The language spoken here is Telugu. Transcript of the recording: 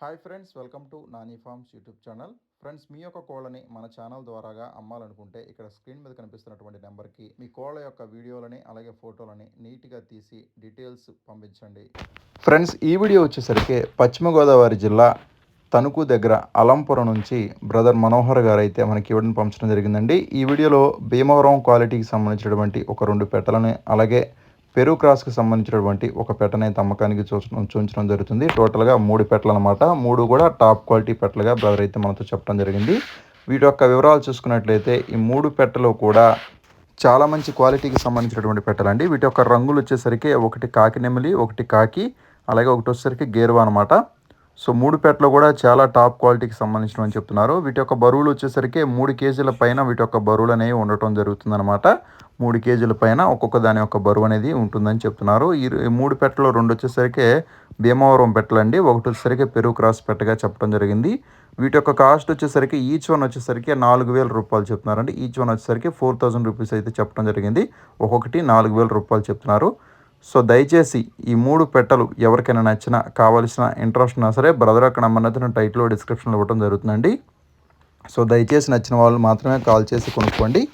Hi friends welcome to Nani farms YouTube channel. Friends మీ యొక్క కోళ్ళని మన ఛానల్ ద్వారాగా అమ్మాలనుకుంటే ఇక్కడ స్క్రీన్ మీద కనిపిస్తున్నటువంటి నెంబర్కి మీ కోళ్ళ యొక్క వీడియోలని అలాగే ఫోటోలని నీట్గా తీసి డీటెయిల్స్ పంపించండి. ఫ్రెండ్స్ ఈ వీడియో వచ్చేసరికి పశ్చిమ గోదావరి జిల్లా తణుకు దగ్గర అలంపురం నుంచి బ్రదర్ మనోహర్ గారు అయితే మనకి ఇవ్వడం పంపించడం జరిగిందండి. ఈ వీడియోలో భీమవరం క్వాలిటీకి సంబంధించినటువంటి ఒక రెండు పెట్టలని అలాగే పెరు క్రాస్కి సంబంధించినటువంటి ఒక పెట్టని అమ్మకానికి చూసడం చూపించడం జరుగుతుంది. టోటల్గా మూడు పెట్టలు అనమాట మూడు కూడా టాప్ క్వాలిటీ పెట్టలుగా బ్రదర్ అయితే మనతో చెప్పడం జరిగింది. వీటి యొక్క వివరాలు చూసుకున్నట్లయితే ఈ మూడు పెట్టలు కూడా చాలా మంచి క్వాలిటీకి సంబంధించినటువంటి పెట్టలండి. వీటి యొక్క రంగులు వచ్చేసరికి ఒకటి కాకి నెమిలి ఒకటి కాకి అలాగే ఒకటి వచ్చేసరికి గేరువా అనమాట సో మూడు పెట్టలు కూడా చాలా టాప్ క్వాలిటీకి సంబంధించినవి చెప్తున్నారు. వీటి యొక్క బరువులు వచ్చేసరికి మూడు కేజీల పైన వీటి యొక్క బరువులు అనేవి ఉండటం జరుగుతుందన్నమాట. మూడు కేజీల పైన ఒక్కొక్క దాని యొక్క బరువు అనేది ఉంటుందని చెప్తున్నారు. ఈ మూడు పెట్టలు రెండు వచ్చేసరికి భీమవరం పెట్టలండి ఒకటి వచ్చేసరికి పెరుగు క్రాస్ పెట్టగా చెప్పడం జరిగింది. వీటి యొక్క కాస్ట్ వచ్చేసరికి ఈచ్ వన్ వచ్చేసరికి నాలుగు వేల రూపాయలు చెప్తున్నారండి. ఈచ్ వన్ వచ్చేసరికి ఫోర్ థౌసండ్ రూపీస్ అయితే చెప్పడం జరిగింది. ఒక్కొక్కటి నాలుగు వేల రూపాయలు చెప్తున్నారు. సో దయచేసి ఈ మూడు పెట్టలు ఎవరికైనా నచ్చినా కావాల్సిన ఇంట్రెస్ట్ ఉన్నా సరే బ్రదర్ అక్కడ నెంబర్ టైట్లో డిస్క్రిప్షన్లో ఇవ్వడం జరుగుతుందండి. సో దయచేసి నచ్చిన వాళ్ళు మాత్రమే కాల్ చేసి కొనుక్కోండి.